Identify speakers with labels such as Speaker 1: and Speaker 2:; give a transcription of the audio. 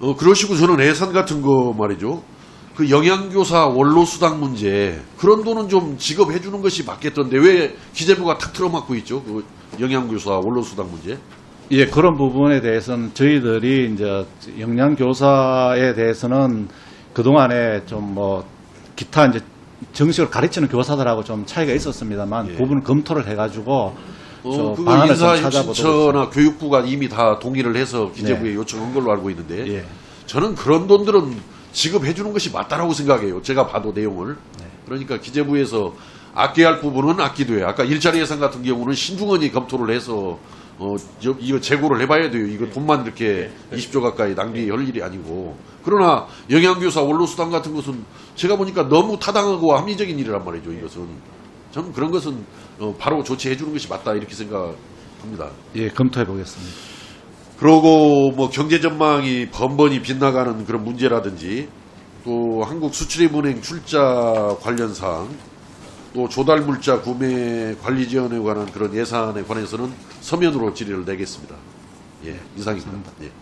Speaker 1: 어, 그러시고 저는 예산 같은 거 말이죠. 그 영양교사 원로수당 문제 그런 돈은 좀 지급해 주는 것이 맞겠던데 왜 기재부가 탁 틀어막고 있죠? 그 영양교사 원로수당 문제.
Speaker 2: 예, 그런 부분에 대해서는 저희들이 이제 영양교사에 대해서는 그동안에 좀 뭐 기타 이제 정식으로 가르치는 교사들하고 좀 차이가 있었습니다만
Speaker 1: 예.
Speaker 2: 그 부분을 검토를 해가지고
Speaker 1: 어,
Speaker 2: 방안을 좀 찾아보도록
Speaker 1: 인사혁신처나 교육부가 이미 다 동의를 해서 기재부에
Speaker 2: 네.
Speaker 1: 요청한 걸로 알고 있는데
Speaker 2: 예.
Speaker 1: 저는 그런 돈들은 지급해 주는 것이 맞다라고 생각해요. 제가 봐도 내용을.
Speaker 2: 네.
Speaker 1: 그러니까 기재부에서 아껴야 할 부분은 아끼되 아까 일자리 예산 같은 경우는 신중원이 검토를 해서 어, 저- 이거 재고를 해봐야 돼요. 이거 돈만 이렇게 20조 가까이 낭비할 일이 아니고. 그러나 영양교사 원로수당 같은 것은 제가 보니까 너무 타당하고 합리적인 일이란 말이죠. 이것은. 저는 그런 것은 어, 바로 조치해 주는 것이 맞다 이렇게 생각합니다.
Speaker 2: 예, 검토해 보겠습니다.
Speaker 1: 그러고 뭐 경제 전망이 번번이 빗나가는 그런 문제라든지 또 한국 수출입은행 출자 관련 사항 또 조달 물자 구매 관리 지원에 관한 그런 예산에 관해서는 서면으로 질의를 내겠습니다. 예, 이상입니다. 예.